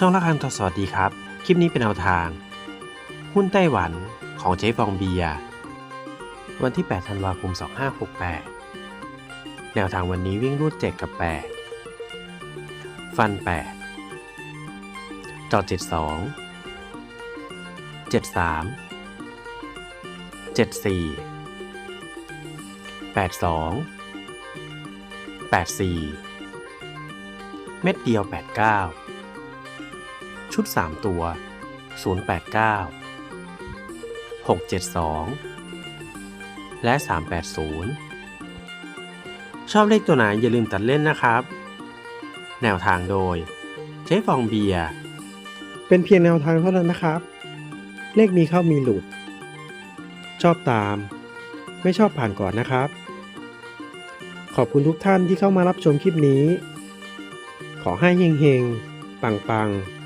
ช่องละคันทอสวัสดีครับ คลิปนี้เป็นแนวทาง หุ้นไต้หวันของเจ๊ฟองเบีย วันที่ 8 ธันวาคม 2568 แนวทางวันนี้วิ่งรูด 7 กับ 8 ฟัน 8 จอด 72 73 74 82 84 เม็ดเดียว 89 ชุด 3 ตัว 089 672 และ 380 ชอบเลขตัวไหนอย่าลืมตัดเล่นนะครับ แนวทางโดย เจ๊ฟองเบียร์ เป็นเพียงแนวทางเท่านั้นนะครับ เลขมีเข้ามีหลุด ชอบตาม ไม่ชอบผ่านก่อนนะครับ ขอบคุณทุกท่านที่เข้ามารับชมคลิปนี้ ขอให้เฮงๆ ปังๆ